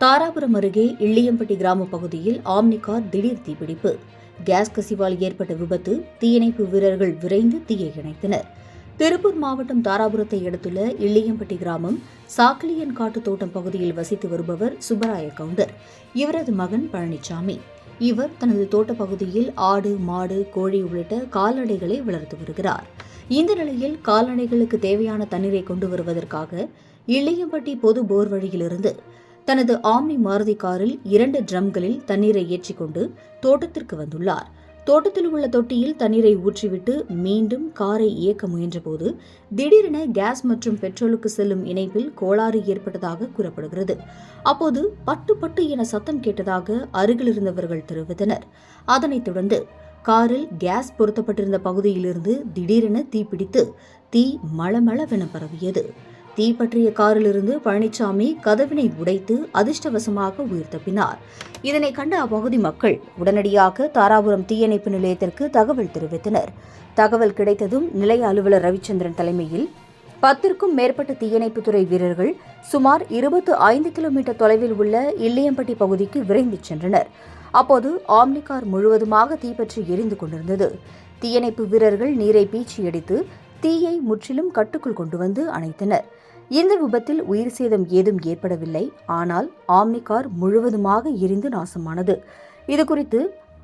தாராபுரம் அருகே இள்ளியம்பட்டி கிராம பகுதியில் ஆம்னி கார் திடீர் தீப்பிடிப்பு. கேஸ் கசிவால் ஏற்பட்ட விபத்து தீயணைப்பு வீரர்கள் விரைந்து தீயை இணைத்தனர். திருப்பூர் மாவட்டம் தாராபுரத்தை அடுத்துள்ள இள்ளியம்பட்டி கிராமம் சாக்கிலியன் காட்டு தோட்டம் பகுதியில் வசித்து வருபவர் சுப்பராய கவுண்டர். இவரது மகன் பழனிசாமி இவர் தனது தோட்டப் பகுதியில் ஆடு மாடு கோழி உள்ளிட்ட கால்நடைகளை வளர்த்து வருகிறார். இந்த நிலையில் கால்நடைகளுக்கு தேவையான தண்ணீரை கொண்டு வருவதற்காக இள்ளியம்பட்டி பொது போர் வழியிலிருந்து தனது ஆம்னி மாருதி காரில் இரண்டு ட்ரம்களில் தண்ணீரை ஏற்றிக்கொண்டு தோட்டத்திற்கு வந்துள்ளார். தோட்டத்தில் உள்ள தொட்டியில் தண்ணீரை ஊற்றிவிட்டு மீண்டும் காரை இயக்க முயன்றபோது திடீரென கேஸ் மற்றும் பெட்ரோலுக்கு செல்லும் இணைப்பில் கோளாறு ஏற்பட்டதாக கூறப்படுகிறது. அப்போது பட்டு பட்டு என சத்தம் கேட்டதாக அருகில் இருந்தவர்கள் தெரிவித்தனர். அதனைத் தொடர்ந்து காரில் கேஸ் பொருத்தப்பட்டிருந்த பகுதியிலிருந்து திடீரென தீப்பிடித்து தீ மளமளவென பரவியது. தீ பற்றிய காரிலிருந்து பழனிசாமி கதவினை உடைத்து அதிர்ஷ்டவசமாக உயிர் தப்பினார் இதனை கண்ட அப்பகுதி மக்கள் உடனடியாக தாராபுரம் தீயணைப்பு நிலையத்திற்கு தகவல் தெரிவித்தனர். தகவல் கிடைத்ததும் நிலைய அலுவலர் ரவிச்சந்திரன் தலைமையில் பத்திற்கும் மேற்பட்ட தீயணைப்புத்துறை வீரர்கள் சுமார் இருபத்து ஐந்து கிலோமீட்டர் தொலைவில் உள்ள இல்லியம்பட்டி பகுதிக்கு விரைந்து சென்றனர். அப்போது ஆம்னி கார் முழுவதுமாக தீப்பற்றி எரிந்து கொண்டிருந்தது. தீயணைப்பு வீரர்கள் நீரை பீச்சி அடித்து தீயை முற்றிலும் கட்டுக்குள் கொண்டு வந்து அணைத்தனர். இந்த விபத்தில் உயிர் சேதம் ஏதும் ஏற்படவில்லை. ஆனால் ஆம்னி கார் முழுவதுமாக எரிந்து நாசமானது. இதுகுறித்து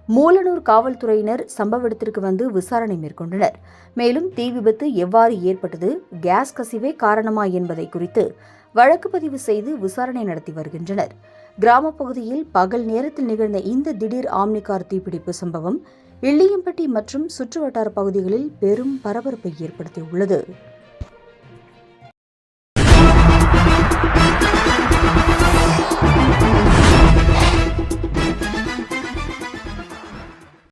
மூலனூர் காவல்துறையினர் சம்பவ இடத்திற்கு வந்து விசாரணை மேற்கொண்டனர். மேலும் தீ விபத்து எவ்வாறு ஏற்பட்டது கேஸ் கசிவே காரணமா என்பதை குறித்து வழக்கு பதிவு செய்து விசாரணை நடத்தி வருகின்றனர். கிராமப் பகுதியில் பகல் நேரத்தில் நிகழ்ந்த இந்த திடீர் ஆம்னிகார் தீப்பிடிப்பு சம்பவம் இல்லியம்பட்டி மற்றும் சுற்றுவட்டார பகுதிகளில் பெரும் பரபரப்பை ஏற்படுத்தியுள்ளது.